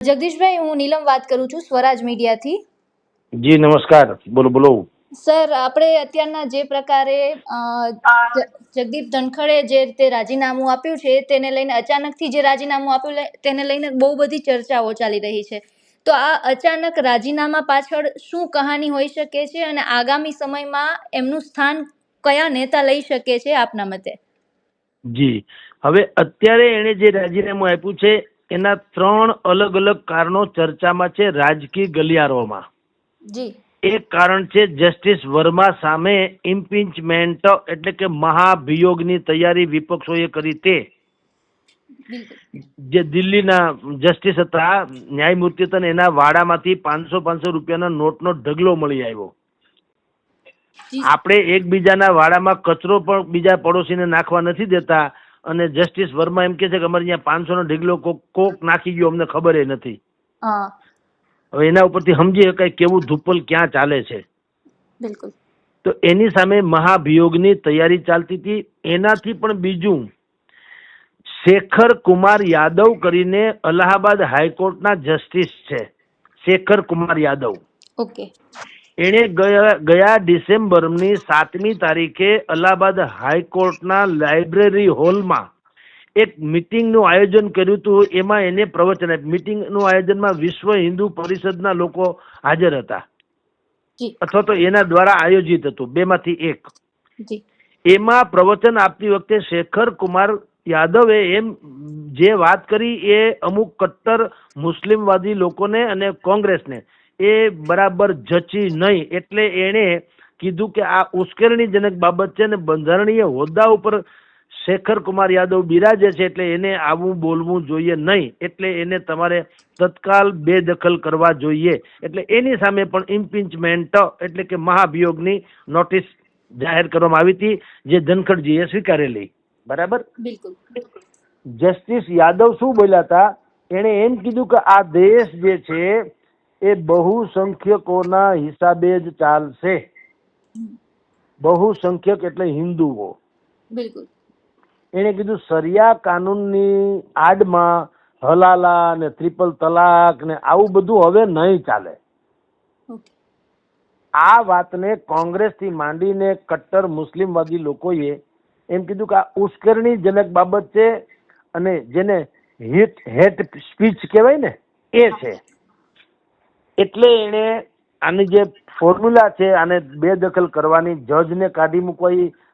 જગદીશભાઈ હું નીલમ વાત કરું છું સ્વરાજ મીડિયાથી. જી નમસ્કાર. બોલો બોલો. સર આપણે અત્યારના જે પ્રકારે જગદીપ ધનખડે જે રીતે રાજીનામું આપ્યું છે તેને લઈને અચાનકથી જે રાજીનામું આપ્યું તેને લઈને બહુ બધી ચર્ચાઓ ચાલી રહી છે. તો આ અચાનક રાજીનામા પાછળ શું કહાની હોઈ શકે છે અને આગામી સમયમાં એમનું સ્થાન કયા નેતા લઈ શકે છે આપના મતે? જી. હવે અત્યારે એણે જે રાજીનામું આપ્યું છે એના ત્રણ અલગ અલગ કારણો ચર્ચામાં છે રાજકીય ગલિયારોમાં. જી. એક કારણ છે જસ્ટિસ વર્મા સામે ઇમ્પીચમેન્ટ એટલે કે મહાભિયોગની તૈયારી વિપક્ષોએ કરી તે. જે દિલ્હીના જસ્ટિસ હતા ન્યાયમૂર્તિ હતા એના વાડામાંથી પાંચસો પાંચસો રૂપિયાના નોટનો ઢગલો મળી આવ્યો. આપણે એકબીજાના વાડામાં કચરો પણ બીજા પડોશીને નાખવા નથી દેતા અને જસ્ટિસ વર્મા એમ કે છે કે અમારે અહીંયા પાંચસો નો ઢીગલો કોક કોક નાખી ગયો અમને ખબર એ નથી. હવે એના ઉપરથી સમજી શકાય કેવું ધુપ્પલ ક્યાં ચાલે છે. બિલકુલ. તો એની સામે મહાભિયોગની તૈયારી ચાલતી હતી. એનાથી પણ બીજું શેખર કુમાર યાદવ કરીને અલ્હાબાદ હાઈકોર્ટના જસ્ટિસ છે. શેખર કુમાર યાદવ. ઓકે. એણે ગયા ગયા ડિસેમ્બરની સાતમી તારીખે અલ્હાબાદ હાઈકોર્ટના લાઇબ્રેરી હોલમાં એક મિટિંગનું આયોજન કર્યું હતું. એમાં એને પ્રવચન આપ્યું. મિટિંગનું આયોજનમાં વિશ્વ હિન્દુ પરિષદના લોકો હાજર હતા. અથવા તો એના દ્વારા આયોજિત હતું. બેમાંથી એક. એમાં પ્રવચન આપતી વખતે શેખર કુમાર યાદવે એમ જે વાત કરી એ અમુક કટ્ટર મુસ્લિમવાદી લોકોને અને કોંગ્રેસને એ બરાબર જચી નહીં એટલે એણે કીધું કે આ ઉશ્કેરણીજનક બાબત છે ને બંધારણીય હોદ્દા ઉપર શેખર કુમાર યાદવ બિરાજે છે એટલે એને આવું બોલવું જોઈએ નહીં. એટલે એને તમારે તત્કાલ બેદખલ કરવા જોઈએ. એટલે એની સામે પણ ઇમ્પીચમેન્ટ એટલે કે મહાભિયોગની નોટિસ જાહેર કરવામાં આવી હતી જે ધનખડજીએ સ્વીકારેલી બરાબર? બિલકુલ. જસ્ટિસ યાદવ શું બોલ્યા હતા? એણે એમ કીધું કે આ દેશ જે છે એ બહુસંખ્યકોના હિસાબે જ ચાલશે. બહુસંખ્યક એટલે હિન્દુઓ. બિલકુલ. એણે કીધું સરિયા કાનૂનની આડમાં હલાલા ને ત્રિપલ તલાક ને આવું બધું હવે નહીં ચાલે. આ વાતને કોંગ્રેસથી માંડીને કટ્ટર મુસ્લિમવાદી લોકોએ એમ કીધું કે આ ઉશ્કેરણીજનક બાબત છે અને જેને હિટ હેટ સ્પીચ કહેવાય ને એ છે. એટલે એણે આની જે ફોર્મ્યુલા છે આને બેદખલ કરવાની જજને કાઢી મૂકવા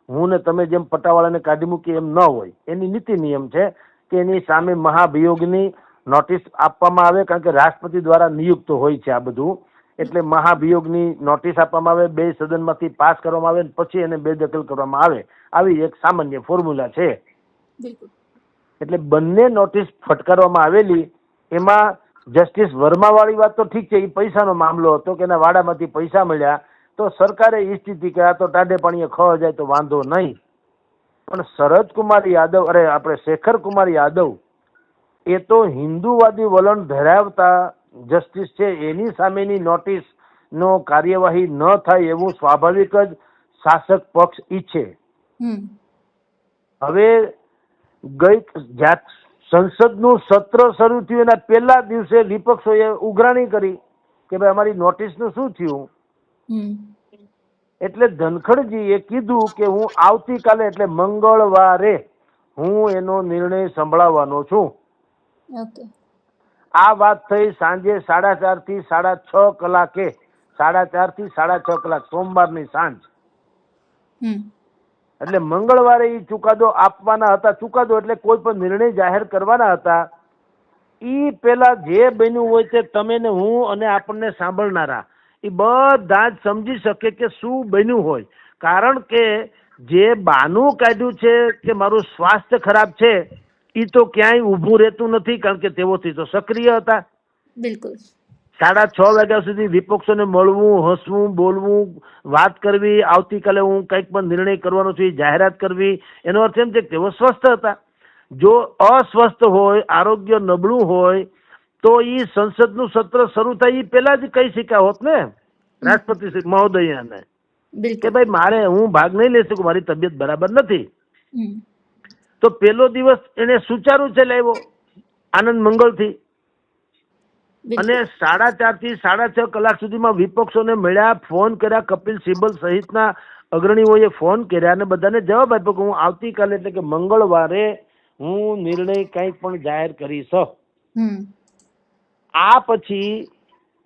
હું ને તમે જેમ પટાવાળાને કાઢી મૂકી એમ ન હોય. એની નીતિ નિયમ છે કે એની સામે મહાભિયોગની નોટિસ આપવામાં આવે કારણ કે રાષ્ટ્રપતિ દ્વારા નિયુક્ત હોય છે આ બધું. એટલે મહાભિયોગની નોટિસ આપવામાં આવે બે સદનમાંથી પાસ કરવામાં આવે પછી એને બેદખલ કરવામાં આવે. આવી એક સામાન્ય ફોર્મ્યુલા છે. એટલે બંને નોટિસ ફટકારવામાં આવેલી એમાં જસ્ટિસ વર્માવાળી વાત તો ઠીક છે એ પૈસાનો મામલો હતો કે એના વાડામાંથી પૈસા મળ્યા તો સરકારે એ સ્થિતિ કે આ તો ટાઢે પાણીએ ખવા જાય તો વાંધો નહીં. પણ શરદ કુમાર યાદવ અરે આપણે શેખર કુમાર યાદવ એ તો હિન્દુવાદી વલણ ધરાવતા જસ્ટિસ છે એની સામેની નોટિસ નો કાર્યવાહી ન થાય એવું સ્વાભાવિક જ શાસક પક્ષ ઈચ્છે. હવે ગઈ સંસદનું સત્ર શરૂ થયું એના પહેલા દિવસે વિપક્ષોએ ઉઘરાણી કરી કે ભાઈ અમારી નોટિસનું શું થયું? એટલે ધનખડજીએ કીધું કે હું આવતીકાલે એટલે મંગળવારે હું એનો નિર્ણય સંભળાવવાનો છું. આ વાત થઈ સાંજે સાડા ચારથી સાડા છ કલાકે સાડા ચારથી સાડા છ કલાક સોમવારની સાંજ. એટલે મંગળવારે એ ચુકાદો આપવાના હતા. ચુકાદો એટલે કોઈ પણ નિર્ણય જાહેર કરવાના હતા. એ પેલા જે બન્યું હોય તે તમે ને હું અને આપણને સાંભળનારા. એ બધા જ સમજી શકે કે શું બન્યું હોય. કારણ કે જે બાનું કાઢ્યું છે કે મારું સ્વાસ્થ્ય ખરાબ છે એ તો ક્યાંય ઊભું રહેતું નથી કારણ કે તેઓથી તો સક્રિય હતા. બિલકુલ. સાડા છ વાગ્યા સુધી વિપક્ષોને મળવું હસવું બોલવું વાત કરવી આવતીકાલે હું કંઈક પણ નિર્ણય કરવાનો છું એ જાહેરાત કરવી એનો અર્થ એમ છે કે તેઓ સ્વસ્થ હતા. જો અસ્વસ્થ હોય આરોગ્ય નબળું હોય તો એ સંસદનું સત્ર શરૂ થાય એ પહેલા જ કહી શક્યા હોત ને રાષ્ટ્રપતિ શ્રી મહોદયાને. કે ભાઈ મારે હું ભાગ નહીં લઈ શકું મારી તબિયત બરાબર નથી. તો પેલો દિવસ એને સુચારુ છે લાવ્યો આનંદ મંગળથી. અને સાડા ચારથી સાડા છ કલાક સુધીમાં વિપક્ષોને મળ્યા ફોન કર્યા કપિલ સિબ્બલ સહિતના અગ્રણીઓએ ફોન કર્યા અને બધાને જવાબ આપ્યો કે હું આવતીકાલે એટલે કે મંગળવારે હું નિર્ણય કંઈક પણ જાહેર કરીશ. આ પછી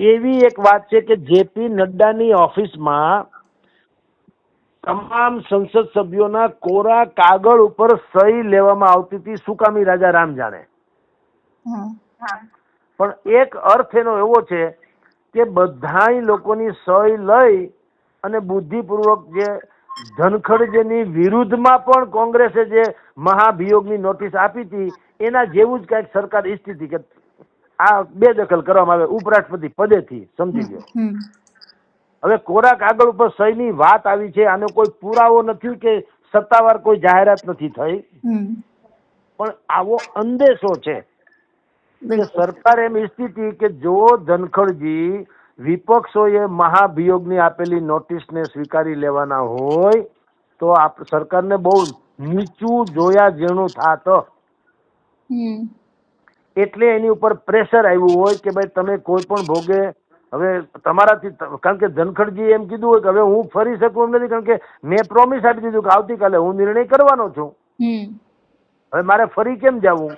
એવી એક વાત છે કે જેપી નડ્ડાની ઓફિસમાં તમામ સંસદ સભ્યોના કોરા કાગળ ઉપર સહી લેવામાં આવતી હતી. સુકામી રાજા રામ જાણે? હા. પણ એક અર્થ એનો એવો છે કે બધાય લોકોની સહી લઈ અને બુદ્ધિપૂર્વક જે ધનખડજેની વિરુદ્ધમાં પણ કોંગ્રેસે જે મહાભિયોગની નોટિસ આપી હતી એના જેવું જ કાંઈક સરકાર ઈચ્છતી હતી કે આ બેદખલ કરવામાં આવે ઉપરાષ્ટ્રપતિ પદેથી સમજી ગયો હવે કોરા કાગળ ઉપર સહીની વાત આવી છે આનો કોઈ પુરાવો નથી કે સત્તાવાર કોઈ જાહેરાત નથી થઈ. પણ આવો અંદેશો છે સરકાર એમ ઈચ્છતી હતી કે જો ધનખડજી વિપક્ષોએ મહાભિયોગની આપેલી નોટિસને સ્વીકારી લેવાના હોય તો આપ સરકારને બહુ નીચું જોયા જેણું થાત. એટલે એની ઉપર પ્રેશર આવ્યું હોય કે ભાઈ તમે કોઈ પણ ભોગે હવે તમારાથી કારણ કે ધનખડજી એમ કીધું હોય કે હવે હું ફરી શકું એમ નથી કારણ કે મેં પ્રોમિસ આપી દીધું કે આવતીકાલે હું નિર્ણય કરવાનો છું. હમ. હવે મારે ફરી કેમ જવું?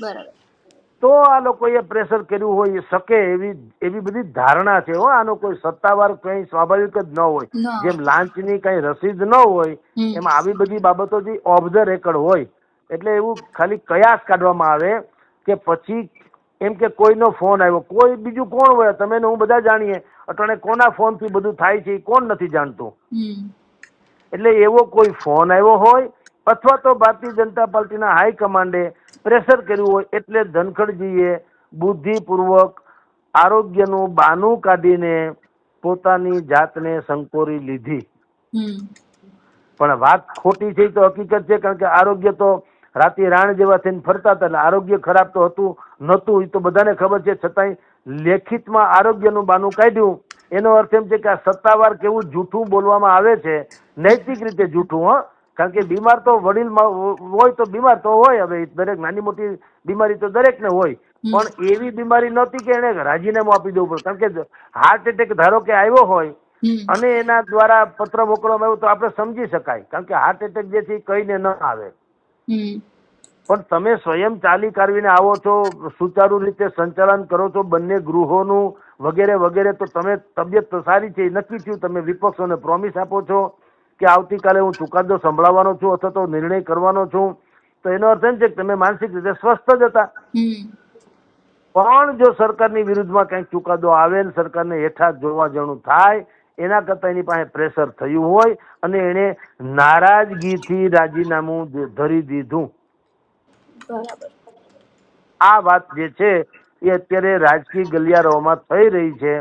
બરાબર. તો આ લોકોએ પ્રેશર કર્યું હોય એ શકે એવી એવી બધી ધારણા છે હો. આનો કોઈ સત્તાવાર કઈ સ્વાભાવિક જ ન હોય. જેમ લાંચની કઈ રસીદ ન હોય. એમાં આવી બધી બાબતો જે ઓફ ધ રેકર્ડ હોય. એટલે એવું ખાલી કયાસ કાઢવામાં આવે કે પછી એમ કે કોઈનો ફોન આવ્યો. કોઈ બીજું કોણ હોય? તમે હું બધા જાણીએ. અટાણે કોના ફોનથી બધું થાય છે એ કોણ નથી જાણતું. એટલે એવો કોઈ ફોન આવ્યો હોય અથવા તો ભારતીય જનતા પાર્ટીના હાઈકમાન્ડે પ્રેશર કર્યું હોય એટલે ધનખડજીએ બુદ્ધિપૂર્વક આરોગ્યનું બાનું કાઢીને પોતાની જાતને સંકોરી લીધી. પણ વાત ખોટી છે તો હકીકત છે કારણ કે આરોગ્ય તો રાતે રાણ જેવા થઈને ફરતા હતા એટલે આરોગ્ય ખરાબ તો હતું નહોતું એ તો બધાને ખબર છે. છતાંય લેખિતમાં આરોગ્યનું બાનું કાઢ્યું. એનો અર્થ એમ છે કે આ સત્તાવાર કેવું જૂઠું બોલવામાં આવે છે નૈતિક રીતે જૂઠું હં. કારણ કે બીમાર તો વડીલ હોય તો બીમાર તો હોય હવે દરેક નાની મોટી બીમારી તો દરેકને હોય. પણ એવી બીમારી નહોતી કે એને રાજીનામું આપી દેવું પડે. કારણ કે હાર્ટ એટેક ધારો કે આવ્યો હોય અને એના દ્વારા પત્ર મોકલવામાં આવ્યો તો આપણે સમજી શકાય. કારણ કે હાર્ટ એટેક જે છે કહીને ન આવે. પણ તમે સ્વયં ચાલી કાઢવીને આવો છો સુચારુ રીતે સંચાલન કરો છો બંને ગૃહોનું વગેરે વગેરે તો તમે તબિયત તો સારી છે એ નક્કી થયું તમે વિપક્ષોને પ્રોમિસ આપો છો. કે આવતીકાલે હું ચુકાદો સંભળાવવાનો છું અથવા તો નિર્ણય કરવાનો છું તો એનો અર્થ એમ છે કે તમે માનસિક રીતે સ્વસ્થ જ હતા. પણ જો સરકારની વિરુદ્ધમાં કંઈક ચુકાદો આવે ને સરકારને હેઠા જોવા જણું થાય એના કરતાં એની પાસે પ્રેશર થયું હોય અને એણે નારાજગીથી રાજીનામું ધરી દીધું. આ વાત જે છે એ અત્યારે રાજકીય ગલિયારોમાં થઈ રહી છે.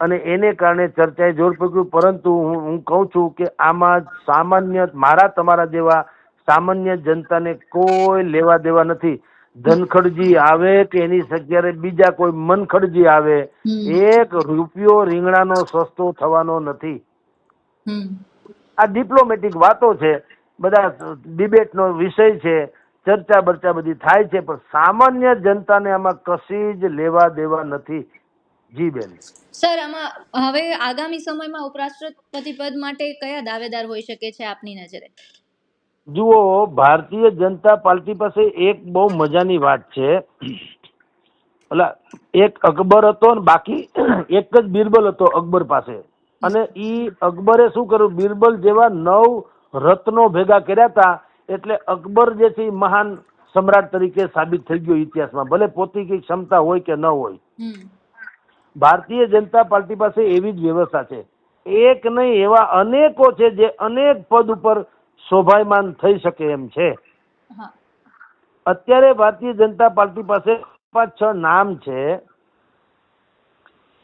અને એને કારણે ચર્ચાએ જોર પકડ્યું. પરંતુ હું હું કહું છું કે આમાં સામાન્ય મારા તમારા જેવા સામાન્ય જનતાને કોઈ લેવા દેવા નથી. ધનખડજી આવે કે એની જગ્યાએ બીજા કોઈ મનખડજી આવે એક રૂપિયો રીંગણાનો સસ્તો થવાનો નથી. આ ડિપ્લોમેટિક વાતો છે બધા ડિબેટનો વિષય છે ચર્ચા બર્ચા બધી થાય છે પણ સામાન્ય જનતાને આમાં કશી જ લેવા દેવા નથી. જી બેન. સર આમાં હવે આગામી સમયમાં ઉપરાષ્ટ્રપતિ પદ માટે કયા દાવેદાર હોઈ શકે છે આપની નજરે? જુઓ ભારતીય જનતા પાર્ટી પાસે એક બહુ મજાની વાત છે. એટલે એક અકબર હતો ને બાકી એક જ બિરબલ હતો અકબર પાસે. અને ઈ અકબરે શું કર્યું? બિરબલ જેવા નવ રત્નો ભેગા કર્યા હતા એટલે અકબર જે છે મહાન સમ્રાટ તરીકે સાબિત થઈ ગયો ઇતિહાસમાં. ભલે પોતી કઈ ક્ષમતા હોય કે ન હોય. ભારતીય જનતા પાર્ટી પાસે એવી જ વ્યવસ્થા છે. એક નહીં એવા અનેકો છે જે અનેક પદ ઉપર શોભાયમાન થઈ શકે એમ છે. અત્યારે ભારતીય જનતા પાર્ટી પાસે પાંચ છ નામ છે.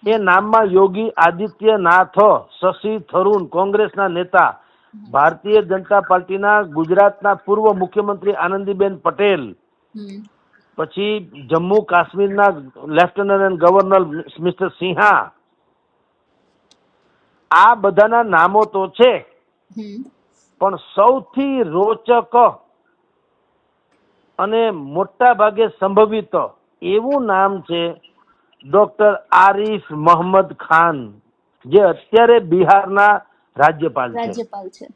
એ નામમાં યોગી આદિત્યનાથ શશી થરૂન કોંગ્રેસના નેતા ભારતીય જનતા પાર્ટીના ગુજરાતના પૂર્વ મુખ્યમંત્રી આનંદીબેન પટેલ પછી જમ્મુ કાશ્મીરના લેફ્ટનન્ટ ગવર્નર મિસ્ટર સિંહા આ બધાના નામો તો છે પણ સૌથી રોચક અને મોટા ભાગે સંભવિત એવું નામ છે ડોક્ટર આરિફ મોહમ્મદ ખાન જે અત્યારે બિહારના રાજ્યપાલ છે. રાજ્યપાલ છે.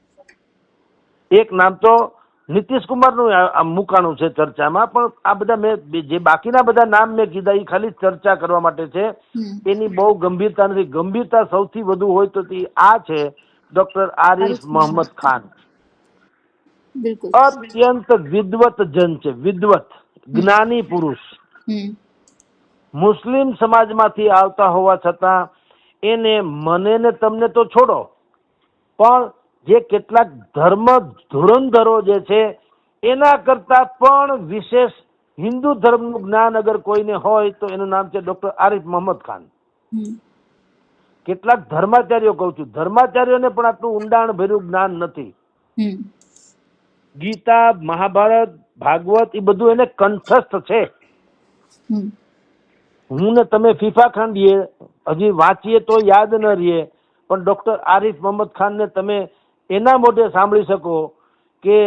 એક નામ તો નીતિશ કુમારનું આ- મુકાણું છે ચર્ચામાં પણ આ બધા મેં જે બાકીના બધા નામ મેં કીધા એ ખાલી ચર્ચા કરવા માટે છે. એની બહુ ગંભીરતા નથી. ગંભીરતા સૌથી વધુ હોય તો તે આ છે ડોક્ટર આરિફ મોહમ્મદ ખાન. અત્યંત વિદવત જન છે વિદ્વત જ્ઞાની પુરુષ. મુસ્લિમ સમાજમાંથી આવતા હોવા છતાં એને મને ને તમને તો છોડો. પણ જે કેટલાક ધર્મ ધુરંધરો જે છે એના કરતા પણ વિશેષ હિન્દુ ધર્મનું જ્ઞાન અગર કોઈને હોય તો એનું નામ છે ડોક્ટર આરિફ મોહમ્મદ ખાન. કેટલાક ધર્માચાર્યો કહું છું. ધર્માચાર્યોને પણ આટલું ઊંડાણ ભર્યું જ્ઞાન નથી. ગીતા મહાભારત ભાગવત એ બધું એને કંઠસ્થ છે. હું ને તમે ફીફા ખાંડીએ હજી વાંચીએ તો યાદ ન રહીએ પણ ડોક્ટર આરિફ મોહમ્મદ ખાનને તમે એના મોઢે સાંભળી શકો કે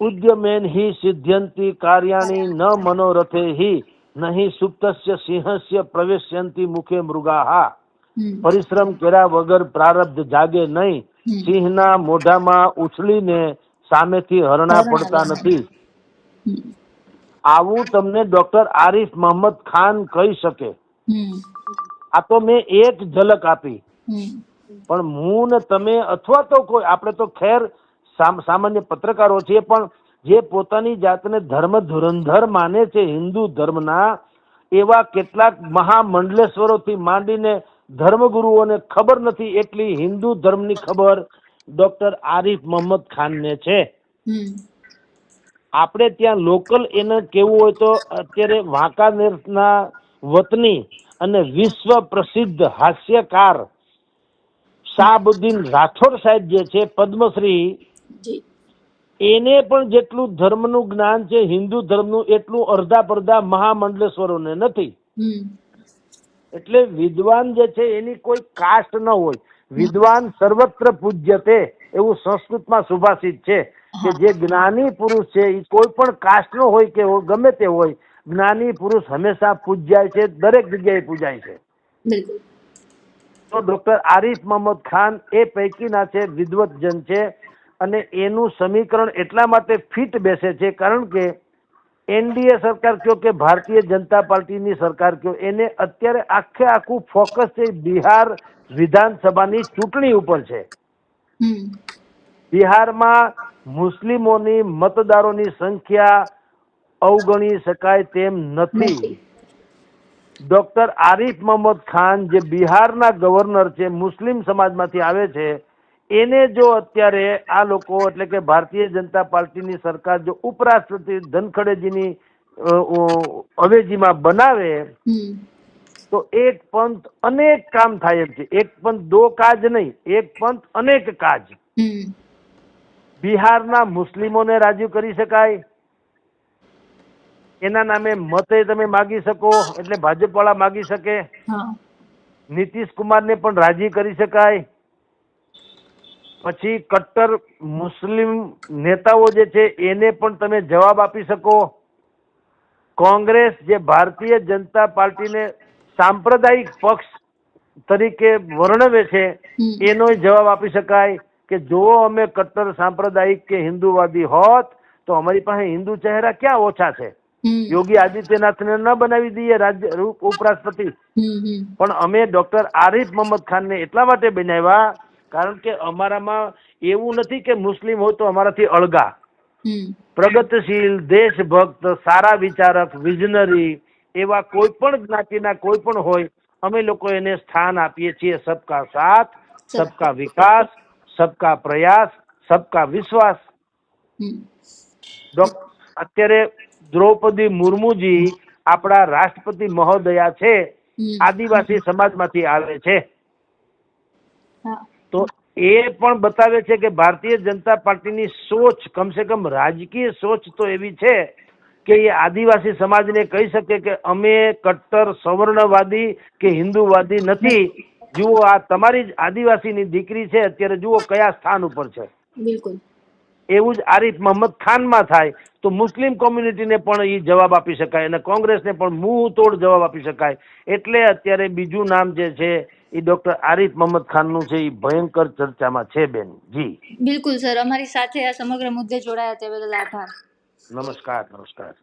ઉદ્યમેન હિ સિદ્ધ્યંતિ કાર્યાણી ન મનોરથે હિ નહીં સુપ્તસ્ય સિંહસ્ય પ્રવેશ્યંતિ મુખે મૃગાહા. પરિશ્રમ કર્યા વગર પ્રારબ્ધ જાગે નહીં. સિંહના મોઢામાં ઉછળીને સામેથી હરણા પડતા નથી. આવું તમને ડોક્ટર આરિફ મોહમ્મદ ખાન કહી શકે. આ તો મેં એક ઝલક આપી. પણ હું ને તમે અથવા તો કોઈ આપણે તો ખેર સામાન્ય પત્રકારો છીએ પણ જે પોતાની જાતને ધર્મ ધુરંધર માને છે હિન્દુ ધર્મના એવા કેટલાક મહામંડલેશ્વરોથી માંડીને ધર્મગુરુઓને ખબર નથી એટલી હિન્દુ ધર્મની ખબર ડોક્ટર આરિફ મોહમ્મદ ખાનને છે. આપણે ત્યાં લોકલ એને કેવું હોય તો અત્યારે વાંકાનેરના વતની અને વિશ્વ પ્રસિદ્ધ હાસ્યકાર શાહબુદ્દીન રાઠોડ સાહેબ જે છે પદ્મશ્રી એને પણ જેટલું ધર્મનું જ્ઞાન છે હિન્દુ ધર્મનું એટલું અર્ધા પડધા મહામંડલેશ્વરોને નથી. એટલે વિદ્વાન જે છે એની કોઈ કાસ્ટ ન હોય. વિદ્વાન સર્વત્ર પૂજ્યતે એવું સંસ્કૃતમાં સુભાષિત છે કે જે જ્ઞાની પુરુષ છે એ કોઈ પણ કાસ્ટનો હોય કે ગમે તે હોય જ્ઞાની પુરુષ હંમેશા પૂજ્યાય છે દરેક જગ્યાએ પૂજાય છે. બિલકુલ. તો ડોક્ટર આરિફ મોહમ્મદ ખાન એ પૈકીના છે વિદ્વતજન છે અને એનું સમીકરણ એટલા માટે ફિટ બેસે છે કારણ કે એનડીએ સરકાર કયો કે ભારતીય જનતા પાર્ટીની સરકાર કયો એને અત્યારે આખે આખું ફોકસ છે બિહાર વિધાનસભાની ચૂંટણી ઉપર છે. બિહારમાં મુસ્લિમોની મતદારોની સંખ્યા અવગણી શકાય તેમ નથી. ડોક્ટર આરિફ મોહમ્મદ ખાન જે બિહારના ગવર્નર છે મુસ્લિમ સમાજમાંથી આવે છે એને જો અત્યારે આ લોકો એટલે કે ભારતીય જનતા પાર્ટીની સરકાર જો ઉપરાષ્ટ્રપતિ ધનખડેજીની અવેજીમાં બનાવે તો એક પંથ અનેક કામ થાય છે. એક પંથ દો કાજ નહીં એક પંથ અનેક કાજ. બિહારના મુસ્લિમોને રાજી કરી શકાય એના નામે મતે તમે માગી શકો એટલે ભાજપવાળા માગી શકે. નીતિશ કુમાર ને પણ રાજી કરી શકાય. પછી કટ્ટર મુસ્લિમ નેતાઓ જે છે એને પણ તમે જવાબ આપી શકો. કોંગ્રેસ જે ભારતીય જનતા પાર્ટીને સાંપ્રદાયિક પક્ષ તરીકે વર્ણવે છે. એનો જવાબ આપી શકાય કે જો અમે કટ્ટર સાંપ્રદાયિક કે હિન્દુવાદી હોત તો અમારી પાસે હિન્દુ ચહેરા ક્યાં ઓછા છે? યોગી આદિત્યનાથને ન બનાવી દઈએ રાજ્ય ઉપરાષ્ટ્રપતિ. પણ અમે ડોક્ટર આરિફ મોહમ્મદ ખાનને એટલા માટે બનાવ્યા કારણ કે અમારામાં એવું નથી કે મુસ્લિમ હોય તો અમારાથી અળગા. પ્રગતિશીલ દેશભક્ત સારા વિચારક વિઝનરી એવા કોઈ પણ જ્ઞાતિના કોઈ પણ હોય અમે લોકો એને સ્થાન આપીએ છીએ સબકા સાથ સબકા વિકાસ સબકા પ્રયાસ સબકા વિશ્વાસ. અત્યારે દ્રૌપદી મુર્મુજી આપણા રાષ્ટ્રપતિ મહોદયા છે. આદિવાસી સમાજમાંથી આવે છે. તો એ પણ બતાવે છે કે ભારતીય જનતા પાર્ટીની સોચ કમસે કમ રાજકીય સોચ તો એવી છે કે એ આદિવાસી સમાજને કહી શકે કે અમે કટ્ટર સવર્ણવાદી કે હિન્દુવાદી નથી. જુઓ આ તમારી જ આદિવાસીની દીકરી છે. અત્યારે જુઓ કયા સ્થાન ઉપર છે. બિલકુલ. એવું જ આરિફ મોહમ્મદ ખાનમાં થાય તો મુસ્લિમ કોમ્યુનિટીને પણ એ જવાબ આપી શકાય અને કોંગ્રેસને પણ મુંહ તોડ જવાબ આપી શકાય. એટલે અત્યારે બીજું નામ જે છે એ ડોક્ટર આરિફ મોહમ્મદ ખાનનું છે એ ભયંકર ચર્ચામાં છે બેન. જી. બિલકુલ સર. અમારી સાથે આ સમગ્ર મુદ્દે જોડાયા તે બદલ આભાર. નમસ્કાર નમસ્કાર.